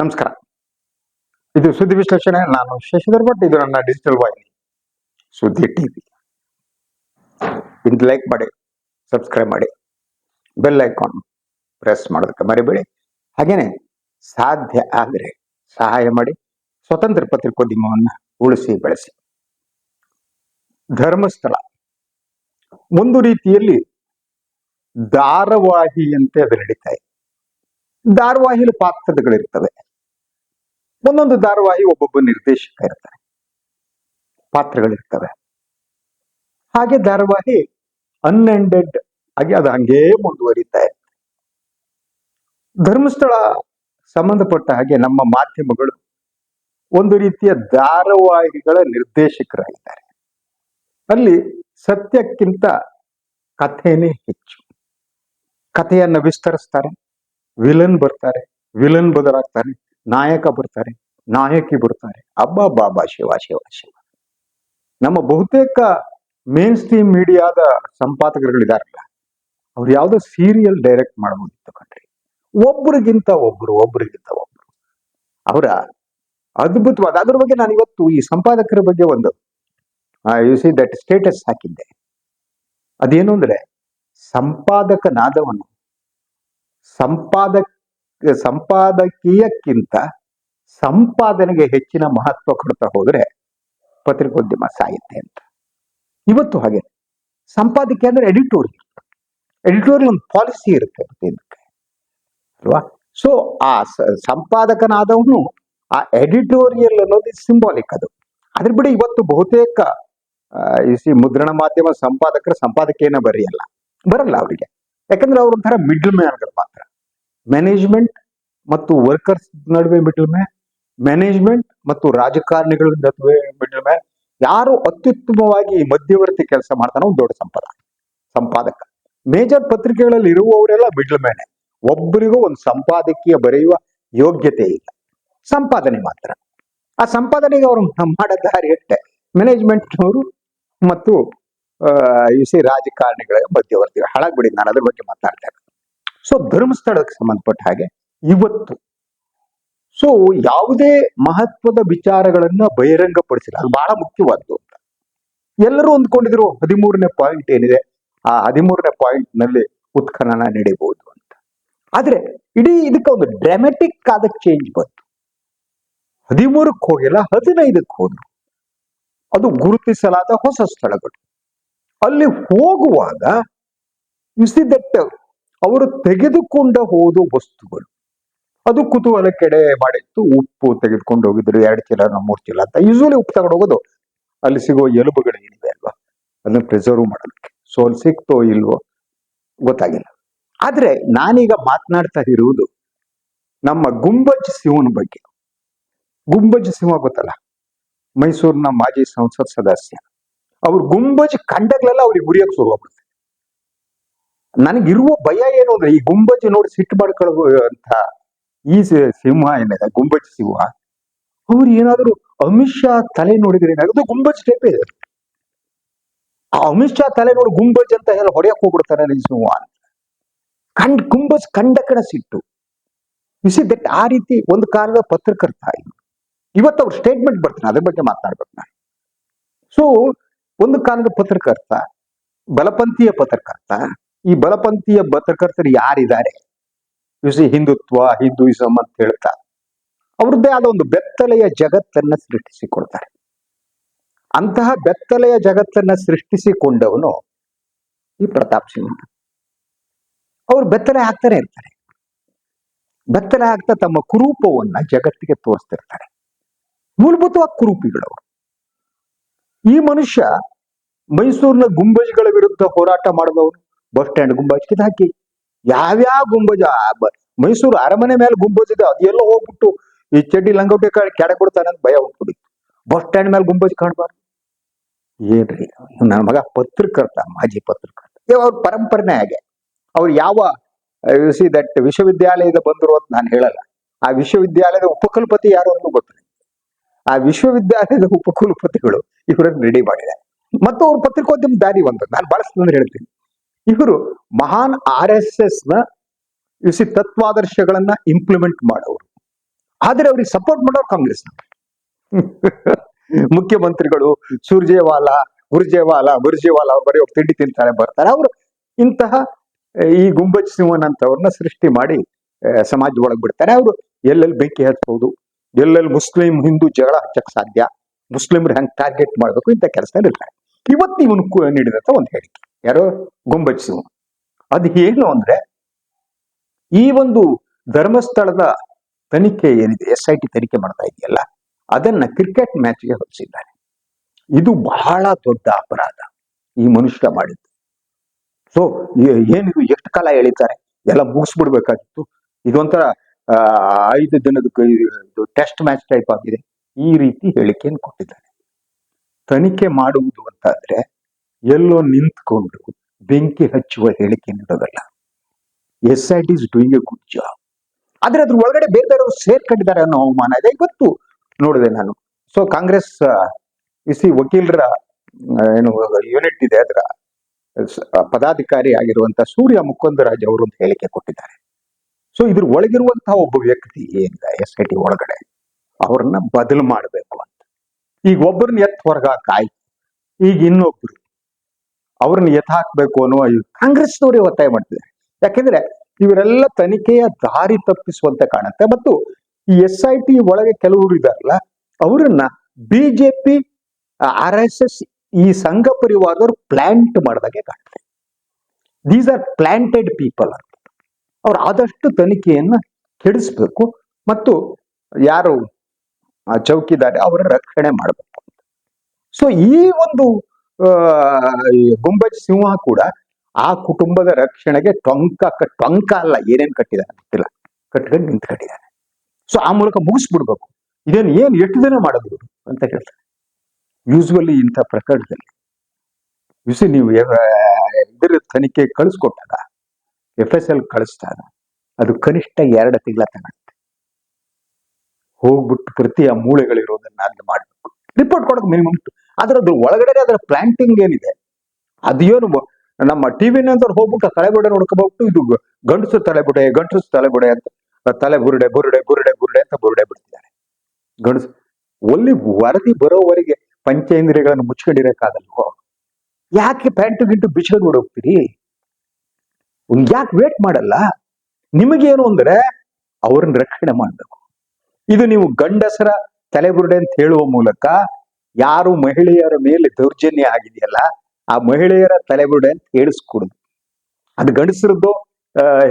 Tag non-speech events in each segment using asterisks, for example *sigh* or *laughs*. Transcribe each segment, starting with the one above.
ನಮಸ್ಕಾರ. ಇದು ಸುದ್ದಿ ವಿಶ್ಲೇಷಣೆ, ನಾನು ಶಶಿಧರ್ ಭಟ್, ಇದು ನನ್ನ ಡಿಜಿಟಲ್ ವಾಹಿನಿ, ಸುದ್ದಿ ಟಿವಿ. ಇದು ಲೈಕ್ ಮಾಡಿ ಸಬ್ಸ್ಕ್ರೈಬ್ ಮಾಡಿ ಬೆಲ್ ಐಕಾನ್ ಪ್ರೆಸ್ ಮಾಡೋದಕ್ಕೆ ಮರಿಬೇಡಿ. ಹಾಗೇನೆ ಸಾಧ್ಯ ಆದರೆ ಸಹಾಯ ಮಾಡಿ, ಸ್ವತಂತ್ರ ಪತ್ರಿಕೋದ್ಯಮವನ್ನು ಉಳಿಸಿ, ಬೆಳೆಸಿ. ಧರ್ಮಸ್ಥಳ. ಒಂದು ರೀತಿಯಲ್ಲಿ ಧಾರವಾಹಿಯಂತೆ ಅದು ನಡೀತಾ ಇದೆ. ಧಾರವಾಹಿಲಿ ಪಾತ್ರಗಳಿರ್ತವೆ ಒಂದೊಂದು ಧಾರಾವಾಹಿ ಒಬ್ಬೊಬ್ಬ ನಿರ್ದೇಶಕ ಇರ್ತಾರೆ. ಪಾತ್ರಗಳಿರ್ತವೆ. ಹಾಗೆ ಧಾರಾವಾಹಿ ಅನ್ಎಂಡೆಡ್ ಆಗಿ ಅದು ಹಂಗೇ ಮುಂದುವರಿತಾ ಇರ್ತದೆ. ಧರ್ಮಸ್ಥಳ ಸಂಬಂಧಪಟ್ಟ ಹಾಗೆ ನಮ್ಮ ಮಾಧ್ಯಮಗಳು ಒಂದು ರೀತಿಯ ಧಾರಾವಾಹಿಗಳ ನಿರ್ದೇಶಕರಾಗಿದ್ದಾರೆ. ಅಲ್ಲಿ ಸತ್ಯಕ್ಕಿಂತ ಕಥೆನೇ ಹೆಚ್ಚು. ಕಥೆಯನ್ನ ವಿಸ್ತರಿಸ್ತಾರೆ ವಿಲನ್ ಬರ್ತಾರೆ ವಿಲನ್ ಬದಲಾಗ್ತಾರೆ. ನಾಯಕ ಬರ್ತಾರೆ, ನಾಯಕಿ ಬರ್ತಾರೆ. ಅಬ್ಬಾ ಬಾಬಾ ಶಿವ ಶಿವ ಶಿವ. ನಮ್ಮ ಬಹುತೇಕ ಮೇನ್ ಸ್ಟ್ರೀಮ್ ಮೀಡಿಯಾದ ಸಂಪಾದಕರುಗಳಿದಾರಲ್ಲ, ಅವ್ರು ಯಾವುದೋ ಸೀರಿಯಲ್ ಡೈರೆಕ್ಟ್ ಮಾಡಬಹುದಿತ್ತು ಕಣ್ರಿ. ಒಬ್ರಿಗಿಂತ ಒಬ್ರು ಒಬ್ರಿಗಿಂತ ಒಬ್ರು. ಅವರ ಅದ್ಭುತವಾದ, ಅದ್ರ ಬಗ್ಗೆ ನಾನು ಇವತ್ತು ಈ ಸಂಪಾದಕರ ಬಗ್ಗೆ ಒಂದು ಯು ಸಿ ದಟ್ ಸ್ಟೇಟಸ್ ಹಾಕಿದ್ದೆ. ಅದೇನು ಅಂದ್ರೆ, ಸಂಪಾದಕನಾದವನು, ಸಂಪಾದಕ ಸಂಪಾದಕೀಯಕ್ಕಿಂತ ಸಂಪಾದನೆಗೆ ಹೆಚ್ಚಿನ ಮಹತ್ವ ಕೊಡ್ತಾ ಹೋದ್ರೆ ಪತ್ರಿಕೋದ್ಯಮ ಸಾಹಿತ್ಯ ಅಂತ. ಇವತ್ತು ಹಾಗೆ. ಸಂಪಾದಕೀಯ ಅಂದ್ರೆ ಎಡಿಟೋರಿಯಲ್ ಎಡಿಟೋರಿಯಲ್ ಒಂದು ಪಾಲಿಸಿ ಇರುತ್ತೆ ಪ್ರತಿಯೊಂದಕ್ಕೆ ಅಲ್ವಾ? ಸೊ ಆ ಸಂಪಾದಕನಾದವನು ಆ ಎಡಿಟೋರಿಯಲ್ ಅನ್ನೋದು ಸಿಂಬಾಲಿಕ್ ಅದು. ಅದ್ರ ಬಿಡಿ ಇವತ್ತು ಬಹುತೇಕ ಈ ಮುದ್ರಣ ಮಾಧ್ಯಮ ಸಂಪಾದಕರ ಸಂಪಾದಕೇನ ಬರೆಯಲ್ಲ. ಬರಲ್ಲ ಅವರಿಗೆ. ಯಾಕಂದ್ರೆ ಅವ್ರ ಒಂಥರ ಮಿಡ್ಲ್ ಮ್ಯಾನ್ಗಳು ಮಾತ್ರ. ಮ್ಯಾನೇಜ್ಮೆಂಟ್ ಮತ್ತು ವರ್ಕರ್ಸ್ ನಡುವೆ ಮಿಡ್ಲ್ ಮ್ಯಾನ್ ಮ್ಯಾನೇಜ್ಮೆಂಟ್ ಮತ್ತು ರಾಜಕಾರಣಿಗಳ ನಡುವೆ ಮಿಡ್ಲ್ ಮ್ಯಾನ್ ಯಾರು ಅತ್ಯುತ್ತಮವಾಗಿ ಮಧ್ಯವರ್ತಿ ಕೆಲಸ ಮಾಡ್ತಾನೋ ಒಂದು ದೊಡ್ಡ ಸಂಪದ, ಸಂಪಾದಕ. ಮೇಜರ್ ಪತ್ರಿಕೆಗಳಲ್ಲಿ ಇರುವವರೆಲ್ಲ ಮಿಡ್ಲ್ ಒಬ್ರಿಗೂ ಒಬ್ಬರಿಗೂ ಒಂದು ಸಂಪಾದಕೀಯ ಬರೆಯುವ ಯೋಗ್ಯತೆ ಇಲ್ಲ. ಸಂಪಾದನೆ ಮಾತ್ರ. ಆ ಸಂಪಾದನೆಗೆ ಅವರು ಮಾಡೋ ದಾರಿ ಮ್ಯಾನೇಜ್ಮೆಂಟ್ ಮ್ಯಾನೇಜ್ಮೆಂಟ್ನವರು ಮತ್ತು ಸಿ ರಾಜಕಾರಣಿಗಳ ಮಧ್ಯವರ್ತಿಗಳು. ಹಾಳಾಗ್ಬಿಡಿ ನಾನು ಅದ್ರ ಬಗ್ಗೆ ಮಾತಾಡ್ತಾ ಇರೋದು ಸೊ ಧರ್ಮಸ್ಥಳಕ್ಕೆ ಸಂಬಂಧಪಟ್ಟ ಹಾಗೆ ಇವತ್ತು. ಸೊ ಯಾವುದೇ ಮಹತ್ವದ ವಿಚಾರಗಳನ್ನ ಬಹಿರಂಗಪಡಿಸಿಲ್ಲ. ಅದು ಬಹಳ ಮುಖ್ಯವಾದ್ದು ಅಂತ. ಎಲ್ಲರೂ ಅಂದ್ಕೊಂಡಿದ್ರು ಹದಿಮೂರನೇ ಪಾಯಿಂಟ್ ಏನಿದೆ, ಆ ಹದಿಮೂರನೇ ಪಾಯಿಂಟ್ನಲ್ಲಿ ಉತ್ಖನನ ನಡೀಬಹುದು ಅಂತ. ಆದ್ರೆ ಇಡೀ ಇದಕ್ಕೆ ಒಂದು ಡ್ರಾಮೆಟಿಕ್ ಆದ ಚೇಂಜ್ ಬಂತು. ಹದಿಮೂರಕ್ಕೆ ಹೋಗಿಲ್ಲ, ಹದಿನೈದಕ್ಕೆ ಹೋದ್ರು. ಅದು ಗುರುತಿಸಲಾದ ಹೊಸ ಸ್ಥಳಗಳು. ಅಲ್ಲಿ ಹೋಗುವಾಗ ದಟ್ ಅವರು ತೆಗೆದುಕೊಂಡ ಹೋದ ವಸ್ತುಗಳು. ಅದು ಕುತೂಹಲಕ್ಕೆಡೆ ಮಾಡಿತ್ತು. ಉಪ್ಪು ತೆಗೆದುಕೊಂಡು ಹೋಗಿದ್ರು ಎರಡು ಚೀಲ ಮೂರು ಚೀಲ ಅಂತ. ಯೂಶುವಲಿ ಉಪ್ಪು ತಗೊಂಡು ಹೋಗೋದು ಅಲ್ಲಿ ಸಿಗೋ ಎಲುಬುಗಳು ಏನಿದೆ ಅಲ್ವಾ? ಅದನ್ನ ಪ್ರಿಸರ್ವ್ ಮಾಡೋದಕ್ಕೆ. ಸೊ ಅಲ್ಲಿ ಸಿಕ್ತೋ ಇಲ್ವೋ ಗೊತ್ತಾಗಿಲ್ಲ. ಆದ್ರೆ ನಾನೀಗ ಮಾತನಾಡ್ತಾ ಇರುವುದು ನಮ್ಮ ಗುಂಬಜ್ ಸಿಂಹನ ಬಗ್ಗೆ. ಗುಂಬಜ್ ಸಿಂಹ ಗೊತ್ತಲ್ಲ? ಮೈಸೂರಿನ ಮಾಜಿ ಸಂಸತ್ ಸದಸ್ಯ. ಅವ್ರ ಗುಂಬಜ್ ಕಂಡಗಳೆಲ್ಲ ಅವ್ರಿಗೆ ಶುರು ಶುರುವಾಗ್ಬಿಡುತ್ತೆ ನನಗಿರುವ ಭಯ ಏನು ಅಂದ್ರೆ, ಈ ಗುಂಬಜ್ ನೋಡಿ ಸಿಟ್ಟು ಮಾಡ್ಕೊಳ್ಳೋ ಅಂತ ಈ ಸಿಂಹ ಏನಿದೆ, ಗುಂಬಜ್ ಸಿಂಹ. ಅವ್ರು ಏನಾದ್ರು ಅಮಿತ್ ಶಾ ತಲೆ ನೋಡಿದ್ರೆ ಏನಾಗುತ್ತೆ? ಗುಂಬಜ್ ಟೈಪ್ ಇದೆ. ಆ ಅಮಿತ್ ಶಾ ತಲೆ ನೋಡಿ ಗುಂಬಜ್ ಅಂತ ಹೇಳಿ ಹೊಡೆಯಕ್ ಹೋಗ್ಬಿಡ್ತಾರೆ ಈ ಸಿಂಹ ಅಂತ. ಕಂಡ್, ಗುಂಬಜ್ ಕಂಡ ಕಡೆ ಸಿಟ್ಟು. ಸಿ ದಟ್ ಆ ರೀತಿ ಒಂದು ಕಾಲದ ಪತ್ರಕರ್ತ. ಇವತ್ತು ಅವ್ರ ಸ್ಟೇಟ್ಮೆಂಟ್ ಬರ್ತಾನೆ, ಅದ್ರ ಬಗ್ಗೆ ಮಾತನಾಡ್ಬೇಕು ನಾನು. ಸೊ ಒಂದು ಕಾಲದ ಪತ್ರಕರ್ತ, ಬಲಪಂಥೀಯ ಪತ್ರಕರ್ತ ಈ ಬಲಪಂಥೀಯ ಪತ್ರಕರ್ತರು ಯಾರಿದ್ದಾರೆ? ಸಿ ಹಿಂದುತ್ವ, ಹಿಂದೂಯಿಸಂ ಅಂತ ಹೇಳ್ತಾ, ಅವ್ರದ್ದೇ ಆದ ಒಂದು ಬೆತ್ತಲೆಯ ಜಗತ್ತನ್ನ ಸೃಷ್ಟಿಸಿಕೊಳ್ತಾರೆ ಅಂತಹ ಬೆತ್ತಲೆಯ ಜಗತ್ತನ್ನ ಸೃಷ್ಟಿಸಿಕೊಂಡವನು ಈ ಪ್ರತಾಪ್ ಸಿಂಹ. ಅವ್ರು ಬೆತ್ತಲೆ ಆಗ್ತಾನೆ ಇರ್ತಾರೆ ಬೆತ್ತಲೆ ಆಗ್ತಾ ತಮ್ಮ ಕುರೂಪವನ್ನ ಜಗತ್ತಿಗೆ ತೋರಿಸ್ತಿರ್ತಾರೆ. ಮೂಲಭೂತವಾಗಿ ಕುರೂಪಿಗಳವರು ಈ ಮನುಷ್ಯ ಮೈಸೂರಿನ ಗುಂಬಜ್ಗಳ ವಿರುದ್ಧ ಹೋರಾಟ ಮಾಡಿದವನು ಬಸ್ ಸ್ಟ್ಯಾಂಡ್ ಗುಂಬಜ್ ಕಿತ್ ಹಾಕಿ. ಯಾವ್ಯಾವ ಗುಂಬಜ? ಮೈಸೂರು ಅರಮನೆ ಮೇಲೆ ಗುಂಬಜ್ ಇದೆ ಅದೆಲ್ಲ ಹೋಗ್ಬಿಟ್ಟು ಈ ಚಡ್ಡಿ ಲಂಗೋಟಿ ಕೆಡ ಕೊಡ್ತಾನೆ ಅಂತ ಭಯ ಉಂಟುಬಿಡಿತ್ತು ಬಸ್ ಸ್ಟ್ಯಾಂಡ್ ಮೇಲೆ ಗುಂಬಜ್ ಕಾಣಬಾರ್ದು. ಏನ್ರಿ? ನನ್ನ ಮಗ ಪತ್ರಕರ್ತ, ಮಾಜಿ ಪತ್ರಕರ್ತ. ಅವ್ರ ಪರಂಪರೆನೇ ಹಾಗೆ. ಅವ್ರು ಯಾವ ಸಿ ದಟ್ ವಿಶ್ವವಿದ್ಯಾಲಯದ ಬಂದರು ಅಂತ ನಾನು ಹೇಳಲ್ಲ. ಆ ವಿಶ್ವವಿದ್ಯಾಲಯದ ಉಪಕುಲಪತಿ ಯಾರು ಅಂತ ಗೊತ್ತಿಲ್ಲ ಆ ವಿಶ್ವವಿದ್ಯಾಲಯದ ಉಪಕುಲಪತಿಗಳು ಇವರನ್ನು ರೆಡಿ ಮಾಡಿದ್ದಾರೆ. ಮತ್ತು ಅವ್ರ ಪತ್ರಿಕೋದ್ಯಮ ದಾರಿ ಒಂದು ನಾನು ಬಳಸ್ತಂದ್ರೆ ಹೇಳ್ತೀನಿ. ಇವರು ಮಹಾನ್ ಆರ್ ಎಸ್ ಎಸ್ನ ಯುಸಿ ತತ್ವಾದರ್ಶಗಳನ್ನ ಇಂಪ್ಲಿಮೆಂಟ್ ಮಾಡೋರು ಆದ್ರೆ ಅವ್ರಿಗೆ ಸಪೋರ್ಟ್ ಮಾಡೋರು ಕಾಂಗ್ರೆಸ್ *laughs* ಮುಖ್ಯಮಂತ್ರಿಗಳು ಸೂರ್ಜೇವಾಲಾ, ಗುರ್ಜೇವಾಲಾ ಗುರ್ಜೇವಾಲಾ ಬರೀ ಒಬ್ಬ ತಿಂಡಿ ತಿಂತಾರೆ, ಬರ್ತಾರೆ. ಅವರು ಇಂತಹ, ಈ ಗುಂಬಜ್ ಸಿಂಹನ್ ಅಂತವ್ರನ್ನ ಸೃಷ್ಟಿ ಮಾಡಿ ಸಮಾಜದ ಒಳಗೆ ಬಿಡ್ತಾರೆ. ಅವರು ಎಲ್ಲೆಲ್ಲಿ ಬೆಂಕಿ ಹಚ್ಬಹುದು ಎಲ್ಲೆಲ್ಲಿ ಮುಸ್ಲಿಂ ಹಿಂದೂ ಜಗಳ ಹಚ್ಚಕ್ ಸಾಧ್ಯ, ಮುಸ್ಲಿಮ್ರು ಹೆಂಗ್ ಟಾರ್ಗೆಟ್ ಮಾಡಬೇಕು ಇಂಥ ಕೆಲಸ ಇರ್ತಾರೆ. ಇವತ್ತು ಇವನು ನೀಡಿದಂತ ಒಂದು ಹೇಳಿಕೆ. ಯಾರೋ? ಗೊಂಬಜ್ ಅದು ಏನು ಅಂದ್ರೆ, ಈ ಒಂದು ಧರ್ಮಸ್ಥಳದ ತನಿಖೆ ಏನಿದೆ ಎಸ್ ಐ ಟಿ ತನಿಖೆ ಮಾಡ್ತಾ ಇದೆಯಲ್ಲ, ಅದನ್ನ ಕ್ರಿಕೆಟ್ ಮ್ಯಾಚ್ಗೆ ಹೊಲಿಸಿದ್ದಾರೆ. ಇದು ಬಹಳ ದೊಡ್ಡ ಅಪರಾಧ ಈ ಮನುಷ್ಯ ಮಾಡಿದ್ದು. ಸೊ ಏನಿದು ಎಷ್ಟು ಕಾಲ ಎಳಿತಾರೆ? ಎಲ್ಲ ಮುಗಿಸ್ಬಿಡ್ಬೇಕಾಗಿತ್ತು. ಇದೊಂಥರ ಐದು ದಿನದ ಟೆಸ್ಟ್ ಮ್ಯಾಚ್ ಟೈಪ್ ಆಗಿದೆ. ಈ ರೀತಿ ಹೇಳಿಕೆಯನ್ನು ಕೊಟ್ಟಿದ್ದಾರೆ. ತನಿಖೆ ಮಾಡುವುದು ಅಂತಾದ್ರೆ ಎಲ್ಲೋ ನಿಂತ್ಕೊಂಡು ಬೆಂಕಿ ಹಚ್ಚುವ ಹೇಳಿಕೆ ನೀಡೋದಲ್ಲ. S I T is doing a good job ಆದ್ರೆ ಅದ್ರ ಒಳಗಡೆ ಬೇರೆ ಸೇರ್ಕೊಂಡಿದ್ದಾರೆ ಅನ್ನೋ ಅವಮಾನ ಇದೆ. ಇವತ್ತು ನೋಡಿದೆ ನಾನು. ಸೊ ಕಾಂಗ್ರೆಸ್ ಇಸಿ ವಕೀಲರ ಏನು ಯೂನಿಟ್ ಇದೆ ಅದರ ಪದಾಧಿಕಾರಿ ಆಗಿರುವಂತ ಸೂರ್ಯ ಮುಕುಂದರಾಜ್ ಅವರು ಒಂದು ಹೇಳಿಕೆ ಕೊಟ್ಟಿದ್ದಾರೆ. ಸೊ ಇದ್ರ ಒಳಗಿರುವಂತಹ ಒಬ್ಬ ವ್ಯಕ್ತಿ ಏನಿದೆ, ಎಸ್ ಐ ಟಿ ಒಳಗಡೆ, ಅವ್ರನ್ನ ಬದಲು ಮಾಡಬೇಕು ಈಗ ಒಬ್ಬರನ್ನ ಎತ್ ಹೊರಗ ಕಾಯ್ ಈಗ ಇನ್ನೊಬ್ರು ಅವ್ರನ್ನ ಎತ್ ಹಾಕ್ಬೇಕು ಅನ್ನೋ ಕಾಂಗ್ರೆಸ್ನವರೇ ಒತ್ತಾಯ ಮಾಡ್ತಿದ್ದಾರೆ. ಯಾಕೆಂದ್ರೆ ಇವರೆಲ್ಲ ತನಿಖೆಯ ದಾರಿ ತಪ್ಪಿಸುವಂತೆ ಕಾಣುತ್ತೆ. ಮತ್ತು ಈ ಎಸ್ ಐ ಟಿ ಒಳಗೆ ಕೆಲವರು ಇದಾರಲ್ಲ, ಅವರನ್ನ ಬಿಜೆಪಿ ಆರ್ ಎಸ್ ಎಸ್ ಈ ಸಂಘ ಪರಿವಾರದವರು ಪ್ಲಾಂಟ್ ಮಾಡಿದಾಗೆ ಕಾಣುತ್ತೆ. ದೀಸ್ ಆರ್ ಪ್ಲಾಂಟೆಡ್ ಪೀಪಲ್ ಅಂತ ಅವ್ರು ಆದಷ್ಟು ತನಿಖೆಯನ್ನ ಕೆಡಿಸ್ಬೇಕು. ಮತ್ತು ಯಾರು ಚೌಕಿದಾರಿ ಅವರ ರಕ್ಷಣೆ ಮಾಡಬೇಕು. ಅಂತ ಸೊ ಈ ಒಂದು ಆ, ಗುಂಬಜ್ ಸಿಂಹ ಕೂಡ ಆ ಕುಟುಂಬದ ರಕ್ಷಣೆಗೆ ಟೊಂಕ ಟೊಂಕ ಅಲ್ಲ ಏನೇನ್ ಕಟ್ಟಿದಾನೆ ಗೊತ್ತಿಲ್ಲ. ಕಟ್ಕೊಂಡು ನಿಂತ್ಕೊಂಡಿದ್ದಾನೆ ಸೊ ಆ ಮೂಲಕ ಮುಗಿಸ್ಬಿಡ್ಬೇಕು. ಇದೇನು ಏನ್ ಎಷ್ಟು ದಿನ ಮಾಡೋದು ಅಂತ ಹೇಳ್ತಾರೆ. ಯೂಸ್ವಲಿ ಇಂಥ ಪ್ರಕರಣದಲ್ಲಿ. ಯುಸಿ ನೀವು ಇದರ ತನಿಖೆ ಕಳಿಸ್ಕೊಟ್ಟಾಗ ಎಫ್ ಎಸ್ ಎಲ್ ಕಳಿಸ್ದಾಗ ಅದು ಕನಿಷ್ಠ ಎರಡು ತಿಂಗಳ ತಗೊಳುತ್ತೆ ಹೋಗ್ಬಿಟ್ಟು ಪ್ರತಿ ಆ ಮೂಳೆಗಳಿರೋದನ್ನ ಅಲ್ಲಿ ಮಾಡಬೇಕು. ರಿಪೋರ್ಟ್ ಕೊಡೋದು ಮಿನಿಮಮ್ ಆದ್ರೆ ಅದ್ರ ಒಳಗಡೆ ಅದರ ಪ್ಲಾಂಟಿಂಗ್ ಏನಿದೆ? ಅದೇನು ನಮ್ಮ ನಮ್ಮ ನಂತರ ಹೋಗ್ಬಿಟ್ಟು ಆ ತಲೆಬುಡೆ ನೋಡ್ಕೊಬಿಟ್ಟು ಇದು ಗಂಡಸು ತಲೆಬುಡೆ ಗಂಡಸು ತಲೆಬುಡೆ ಅಂತ ತಲೆ ಬುರುಡೆ ಬುರುಡೆ ಬುರುಡೆ ಬುರುಡೆ ಅಂತ ಬುರುಡೆ ಬಿಡ್ತಿದ್ದಾರೆ. ಗಂಡಸು, ಒಲ್ಲಿ ವರದಿ ಬರೋವರೆಗೆ ಪಂಚೇಂದ್ರಿಯಗಳನ್ನು ಮುಚ್ಕೊಂಡಿರಕ್ಕಾಗಲ್ವೋ? ಯಾಕೆ ಪ್ಯಾಂಟು ಗಿಂಟು ಬಿಚ್ಕೊಂಡು ಹೋಗ್ತೀರಿ ಯಾಕೆ ವೇಟ್ ಮಾಡಲ್ಲ? ನಿಮಗೇನು ಅಂದ್ರೆ ಅವ್ರನ್ನ ರಕ್ಷಣೆ ಮಾಡಬೇಕು. ಇದು ನೀವು ಗಂಡಸರ ತಲೆಬುರುಡೆ ಅಂತ ಹೇಳುವ ಮೂಲಕ ಯಾರು ಮಹಿಳೆಯರ ಮೇಲೆ ದೌರ್ಜನ್ಯ ಆಗಿದೆಯಲ್ಲ, ಆ ಮಹಿಳೆಯರ ತಲೆಬುರುಡೆ ಅಂತ ಹೇಳಿಸ್ಕೊಡುದು. ಅದು ಗಂಡಸರದ್ದು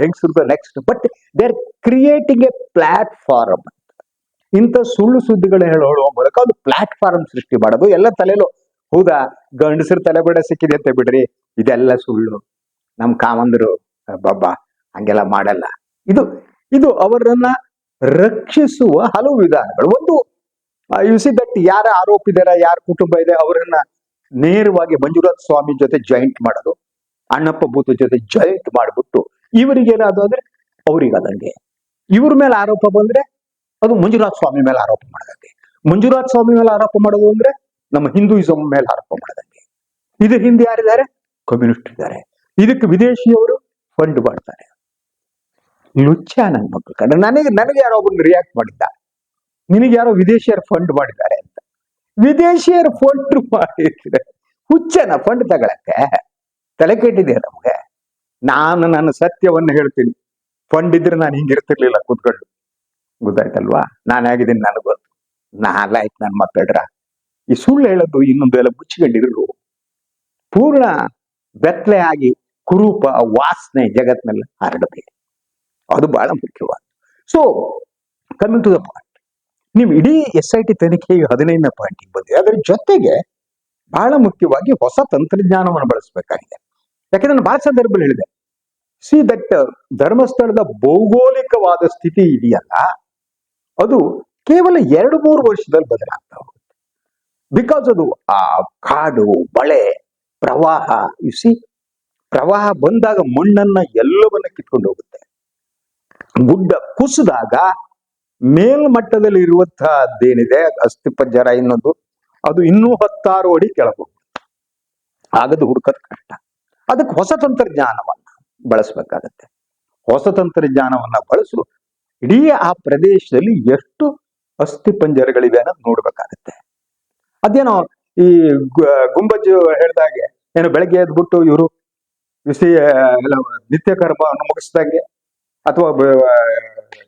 ಹೆಂಗಸರದ್ದು next but they are creating a platform ಇಂಥ ಸುಳ್ಳು ಸುದ್ದಿಗಳು ಹೇಳುವ ಮೂಲಕ ಒಂದು ಪ್ಲಾಟ್ಫಾರ್ಮ್ ಸೃಷ್ಟಿ ಮಾಡೋದು. ಎಲ್ಲ ತಲೆಲೋ, ಹೌದಾ? ಗಂಡಸರ ತಲೆಬುರುಡೆ ಸಿಕ್ಕಿದೆ ಅಂತ ಬಿಡ್ರಿ. ಇದೆಲ್ಲ ಸುಳ್ಳು. ನಮ್ ಕಾಮಂದರು ಬಾಬಾ, ಹಂಗೆಲ್ಲ ಮಾಡಲ್ಲ. ಇದು ಇದು ಅವರನ್ನ ರಕ್ಷಿಸುವ ಹಲವು ವಿಧಾನಗಳು. ಒಂದು ಯು ಸಿ ದಟ್ ಯಾರ ಆರೋಪ ಇದಾರ ಯಾರ ಕುಟುಂಬ ಇದೆ, ಅವರನ್ನ ನೇರವಾಗಿ ಮಂಜುನಾಥ ಸ್ವಾಮಿ ಜೊತೆ ಜಾಯಿಂಟ್ ಮಾಡೋದು, ಅಣ್ಣಪ್ಪ ಭೂತ ಜೊತೆ ಜಾಯಿಂಟ್ ಮಾಡ್ಬಿಟ್ಟು ಇವರಿಗೇನಾದ್ರು ಅಂದ್ರೆ ಅವ್ರಿಗದಂಗೆ ಇವ್ರ ಮೇಲೆ ಆರೋಪ ಬಂದ್ರೆ ಅದು ಮಂಜುನಾಥ್ ಸ್ವಾಮಿ ಮೇಲೆ ಆರೋಪ ಮಾಡದಂಗೆ. ಮಂಜುನಾಥ್ ಸ್ವಾಮಿ ಮೇಲೆ ಆರೋಪ ಮಾಡೋದು ಅಂದ್ರೆ ನಮ್ಮ ಹಿಂದೂಯಿಸಂ ಮೇಲೆ ಆರೋಪ ಮಾಡದಂಗೆ. ಇದ್ರ ಹಿಂದೆ ಯಾರಿದ್ದಾರೆ? ಕಮ್ಯುನಿಸ್ಟ್ ಇದ್ದಾರೆ. ಇದಕ್ಕೆ ವಿದೇಶಿಯವರು ಫಂಡ್ ಮಾಡ್ತಾರೆ. ಲುಚ್ಚ ನನ್ನ ಮಕ್ಕಳು ಕಂಡ್ರೆ ನನಗೆ ನನಗೆ ಯಾರೋ ಒಬ್ಬರು ರಿಯಾಕ್ಟ್ ಮಾಡಿದ್ದ. ನಿನಗೆ ಯಾರೋ ವಿದೇಶಿಯರು ಫಂಡ್ ಮಾಡಿದ್ದಾರೆ ಅಂತ. ವಿದೇಶಿಯರು ಫಂಡ್ ಮಾಡಿದ್ರೆ ಹುಚ್ಚನ ಫಂಡ್ ತಗೊಳಕ್ಕೆ ತಲೆ ಕೆಟ್ಟಿದೆ ನಮ್ಗೆ? ನಾನು ನನ್ನ ಸತ್ಯವನ್ನು ಹೇಳ್ತೀನಿ. ಫಂಡ್ ಇದ್ರೆ ನಾನು ಹಿಂಗಿರ್ತಿರ್ಲಿಲ್ಲ ಕೂತ್ಕೊಂಡು. ಗೊತ್ತಾಯ್ತಲ್ವಾ? ನಾನು ಆಗಿದ್ದೀನಿ ನನಗೆ? ಗೊತ್ತು ನಾಲಾಯ್ತು ನನ್ನ ಮಕ್ಕಳ್ರ ಈ ಸುಳ್ಳು ಹೇಳೋದು ಇನ್ನೊಂದು ಎಲ್ಲ ಮುಚ್ಚಿಕೊಂಡಿರು ಪೂರ್ಣ ಬೆತ್ತಲೆ ಆಗಿ ಕುರೂಪ ವಾಸನೆ ಜಗತ್ನಲ್ಲಿ ಹರಡಬೇಕು. ಅದು ಬಹಳ ಮುಖ್ಯವಾದ. So coming to the point ನೀವು ಇಡೀ ಎಸ್ ಐ ಟಿ ತನಿಖೆಯು ಹದಿನೈದನೇ ಪಾಯಿಂಟಿಗೆ ಬಂದಿದೆ ಅದರ ಜೊತೆಗೆ ಬಹಳ ಮುಖ್ಯವಾಗಿ ಹೊಸ ತಂತ್ರಜ್ಞಾನವನ್ನು ಬಳಸಬೇಕಾಗಿದೆ. ಯಾಕಂದ್ರೆ ನಾನು ಬಹಳ ಸಂದರ್ಭದಲ್ಲಿ ಹೇಳಿದೆ. ಸಿ ದಟ್ ಧರ್ಮಸ್ಥಳದ ಭೌಗೋಳಿಕವಾದ ಸ್ಥಿತಿ ಇದೆಯಲ್ಲ, ಅದು ಕೇವಲ ಎರಡು ಮೂರು ವರ್ಷದಲ್ಲಿ ಬದಲಾಗ್ತಾ ಹೋಗುತ್ತೆ. ಬಿಕಾಸ್ ಅದು, ಆ, ಕಾಡು, ಮಳೆ, ಪ್ರವಾಹ ಯು ಸಿ ಪ್ರವಾಹ ಬಂದಾಗ ಮಣ್ಣನ್ನ ಎಲ್ಲವನ್ನ ಕಿತ್ಕೊಂಡು ಹೋಗುತ್ತೆ. ಗುಡ್ಡ ಕುಸಿದಾಗ ಮೇಲ್ಮಟ್ಟದಲ್ಲಿ ಇರುವಂತಹದ್ದೇನಿದೆ ಅಸ್ಥಿಪಂಜರ ಇನ್ನೊಂದು. ಅದು ಇನ್ನೂ ಹತ್ತಾರು ಅಡಿ ಕೆಳಗೆ ಆಗದು ಹುಡುಕದ್ ಕಷ್ಟ. ಅದಕ್ಕೆ ಹೊಸ ತಂತ್ರಜ್ಞಾನವನ್ನ ಬಳಸಬೇಕಾಗತ್ತೆ. ಹೊಸ ತಂತ್ರಜ್ಞಾನವನ್ನ ಬಳಸು. ಇಡೀ ಆ ಪ್ರದೇಶದಲ್ಲಿ ಎಷ್ಟು ಅಸ್ಥಿ ಪಂಜರಗಳಿವೆ ಅನ್ನೋದು ನೋಡ್ಬೇಕಾಗತ್ತೆ. ಅದೇನೋ ಈ ಗುಂಬಜ್ ಹೇಳ್ದಾಗೆ ಏನೋ ಬೆಳಗ್ಗೆ ಎದ್ಬಿಟ್ಟು ಇವರು ವಿಸಿ ನಿತ್ಯ ಕರ್ಮವನ್ನು ಮುಗಿಸ್ದಂಗೆ ಅಥವಾ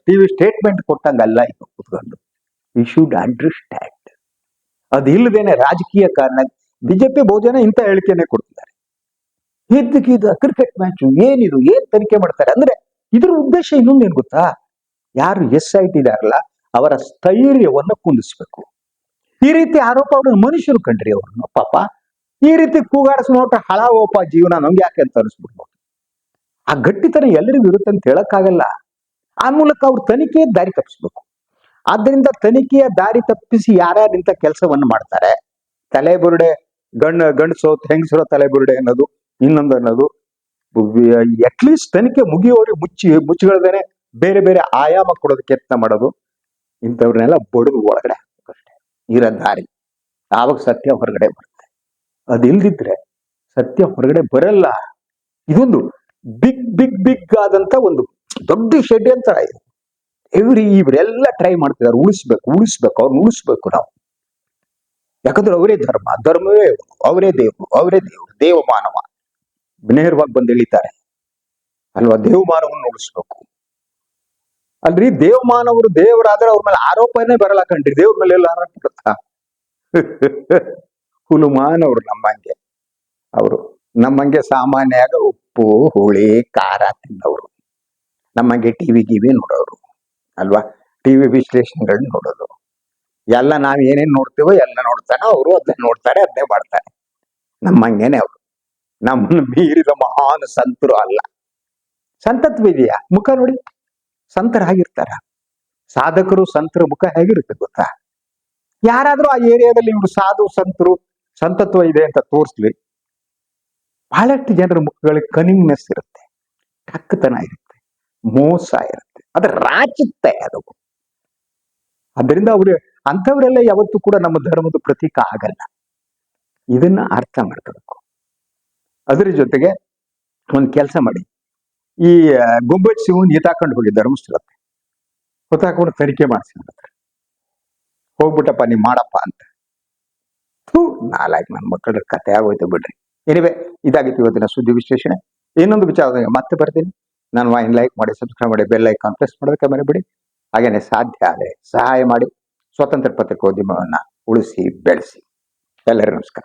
ಟಿವಿ ಸ್ಟೇಟ್ಮೆಂಟ್ ಕೊಟ್ಟಂಗಲ್ಲ ಇದು ಕೂತ್ಕೊಂಡು. ಯು ಶುಡ್ ಅಂಡರ್ಸ್ಟ್ಯಾಂಡ್ ಅದಿಲ್ಲದೇನೆ ರಾಜಕೀಯ ಕಾರಣ ಬಿಜೆಪಿ ಬಹುಜನ ಇಂಥ ಹೇಳಿಕೆನೆ ಕೊಡ್ತಿದ್ದಾರೆ. ಇದ್ದಕ್ಕಿದ್ದ ಕ್ರಿಕೆಟ್ ಮ್ಯಾಚ್ ಏನಿದು, ಏನ್ ತನಿಖೆ ಮಾಡ್ತಾರೆ? ಅಂದ್ರೆ ಇದ್ರ ಉದ್ದೇಶ ಇನ್ನೊಂದೇನು ಗೊತ್ತಾ? ಯಾರು ಎಸ್ ಐ ಟಿ ಇದಾರಲ್ಲ ಅವರ ಸ್ಥೈರ್ಯವನ್ನು ಕುಂದಿಸ್ಬೇಕು. ಈ ರೀತಿ ಆರೋಪ ಮನುಷ್ಯರು ಕಂಡ್ರಿ ಅವ್ರನ್ನ, ಪಾಪ. ಈ ರೀತಿ ಕೂಗಾಡಿಸ್ ನೋಟ ಓಪ ಜೀವನ, ನಮ್ಗೆ ಯಾಕೆ ಅಂತ ಅನಿಸ್ಬಿಡ್ಬೋದು? ಆ ಗಟ್ಟಿತನ ಎಲ್ಲರಿಗೂ ಇರುತ್ತೆ ಅಂತ ಹೇಳಕ್ಕಾಗಲ್ಲ. ಆ ಮೂಲಕ ಅವ್ರು ತನಿಖೆ ದಾರಿ ತಪ್ಪಿಸ್ಬೇಕು. ಆದ್ದರಿಂದ ತನಿಖೆಯ ದಾರಿ ತಪ್ಪಿಸಿ ಯಾರ್ಯಾರು ಇಂಥ ಕೆಲಸವನ್ನು ಮಾಡ್ತಾರೆ? ತಲೆಬುರುಡೆ ಗಣ್ಣ ಗಂಡಸೋ ಹೆಂಗಸರೋ ತಲೆಬುರುಡೆ ಅನ್ನೋದು, ಇನ್ನೊಂದು ಅನ್ನೋದು. ಅಟ್ಲೀಸ್ಟ್ ತನಿಖೆ ಮುಗಿಯೋರಿಗೆ ಮುಚ್ಚಿ ಮುಚ್ಚಿಗಳದೇನೆ ಬೇರೆ ಬೇರೆ ಆಯಾಮ ಕೊಡೋದಕ್ಕೆ ಯತ್ನ ಮಾಡೋದು, ಇಂಥವ್ರನ್ನೆಲ್ಲ ಬಡಿದು ಒಳಗಡೆ ಹಾಕ್ಬೇಕಷ್ಟೇ. ಇರೋ ದಾರಿ. ಆವಾಗ ಸತ್ಯ ಹೊರಗಡೆ ಬರುತ್ತೆ? ಅದಿಲ್ದಿದ್ರೆ ಸತ್ಯ ಹೊರಗಡೆ ಬರಲ್ಲ. ಇದೊಂದು ಬಿಗ್ ಬಿಗ್ ಬಿಗ್ ಆದಂತ ಒಂದು ದೊಡ್ಡ ಶೆಡ್ ಅಂತ ಎವ್ರಿ ಇವರೆಲ್ಲ ಟ್ರೈ ಮಾಡ್ತಿದ್ದಾರೆ. ಉಳಿಸ್ಬೇಕು ಉಳಿಸ್ಬೇಕು ಅವ್ರನ್ನ ಉಳಿಸ್ಬೇಕು ನಾವು. ಯಾಕಂದ್ರೆ ಅವರೇ ಧರ್ಮ, ಧರ್ಮವೇ ಅವರೇ ದೇವರು ಅವರೇ ದೇವರು ದೇವ ಮಾನವ ನೇರವಾಗಿ ಬಂದು ಎಳಿತಾರೆ. ಅಲ್ವಾ? ದೇವಮಾನವನ್ನು ಉಳಿಸ್ಬೇಕು. ಅಲ್ರಿ? ದೇವಮಾನವರು ದೇವರಾದ್ರೆ ಅವ್ರ ಮೇಲೆ ಆರೋಪನೇ ಬರಲ್ಲ ಕಣ್ರಿ. ದೇವ್ರ ಮೇಲೆ ಎಲ್ಲ ಆರೋಪ ಬರುತ್ತಾ? *laughs* ಹುಲುಮಾನವ್ರು ನಮ್ಮಂಗೆ. ಅವರು ನಮ್ಮಂಗೆ ಸಾಮಾನ್ಯಾಗ ಉಪ್ಪು, ಹುಳಿ, ಖಾರ ತಿಂದವರು ನಮ್ಮಂಗೆ ಟಿವಿ ಗಿವಿ ನೋಡೋರು, ಅಲ್ವಾ? ಟಿವಿ ವಿಶ್ಲೇಷಣೆಗಳನ್ನ ನೋಡೋದು. ಎಲ್ಲ ನಾವ್ ಏನೇನ್ ನೋಡ್ತೀವೋ ಎಲ್ಲ ನೋಡ್ತಾನೆ, ಅವರು ಅದನ್ನ ನೋಡ್ತಾರೆ ಅದನ್ನೇ ಮಾಡ್ತಾರೆ. ನಮ್ಮಂಗೇನೆ ಅವರು. ನಮ್ಮನ್ನು ಮೀರಿದ ಮಹಾನ್ ಸಂತರು ಅಲ್ಲ. ಸಂತತ್ವ ಇದೆಯಾ? ಮುಖ ನೋಡಿ. ಸಂತರಾಗಿರ್ತಾರ. ಸಾಧಕರು ಸಂತರ ಮುಖ ಹೇಗಿರುತ್ತೆ ಗೊತ್ತಾ? ಯಾರಾದ್ರೂ ಆ ಏರಿಯಾದಲ್ಲಿ ಇವರು ಸಾಧು, ಸಂತರು, ಸಂತತ್ವ ಇದೆ ಅಂತ ತೋರಿಸ್ಲಿ. ಬಹಳಷ್ಟು ಜನರ ಮುಖಗಳಿಗೆ ಕನಿಂಗ್ನೆಸ್ ಇರುತ್ತೆ. ಕಕ್ಕತನ ಇರುತ್ತೆ. ಮೋಸ ಇರುತ್ತೆ. ಅದು ರಾಚುತ್ತೆ ಅದು. ಅದರಿಂದ ಅವರು ಅಂಥವರೆಲ್ಲ ಯಾವತ್ತೂ ಕೂಡ ನಮ್ಮ ಧರ್ಮದ ಪ್ರತೀಕ ಆಗಲ್ಲ. ಇದನ್ನ ಅರ್ಥ ಮಾಡ್ಕೋಬೇಕು. ಅದರ ಜೊತೆಗೆ ಒಂದು ಕೆಲಸ ಮಾಡಿ. ಈ ಗುಂಬಜ್ ಶಿವನ್ ಈತಾಕೊಂಡು ಹೋಗಿ ಧರ್ಮಸ್ಥಳಕ್ಕೆ. ಹೊತ್ತಾಕೊಂಡು ತನಿಖೆ ಮಾಡಿಸಿ ಹತ್ರ ಹೋಗ್ಬಿಟ್ಟಪ್ಪ ನೀ ಮಾಡಪ್ಪ ಅಂತ. ಥೂ ನಾಲ್ಕು ನನ್ನ ಮಕ್ಕಳ ಕತೆ ಆಗೋಯ್ತು ಬಿಡ್ರಿ. ಎನಿವೆ ಇದಾಗಿತ್ತು ಇವತ್ತಿನ ಸುದ್ದಿ ವಿಶ್ಲೇಷಣೆ. ಇನ್ನೊಂದು ವಿಚಾರದಾಗ ಮತ್ತೆ ಬರ್ತೀನಿ. ನಾನು ವಾಯಿನ್ ಲೈಕ್ ಮಾಡಿ ಸಬ್ಸ್ಕ್ರೈಬ್ ಮಾಡಿ ಬೆಲ್ ಐಕಾನ್ ಪ್ರೆಸ್ ಮಾಡೋದಕ್ಕೆ ಮರಿಬಿಡಿ ಹಾಗೇನೆ ಸಾಧ್ಯ ಆದರೆ ಸಹಾಯ ಮಾಡಿ. ಸ್ವತಂತ್ರ ಪತ್ರಿಕೋದ್ಯಮವನ್ನು ಉಳಿಸಿ, ಬೆಳೆಸಿ. ಎಲ್ಲರಿಗೂ ನಮಸ್ಕಾರ.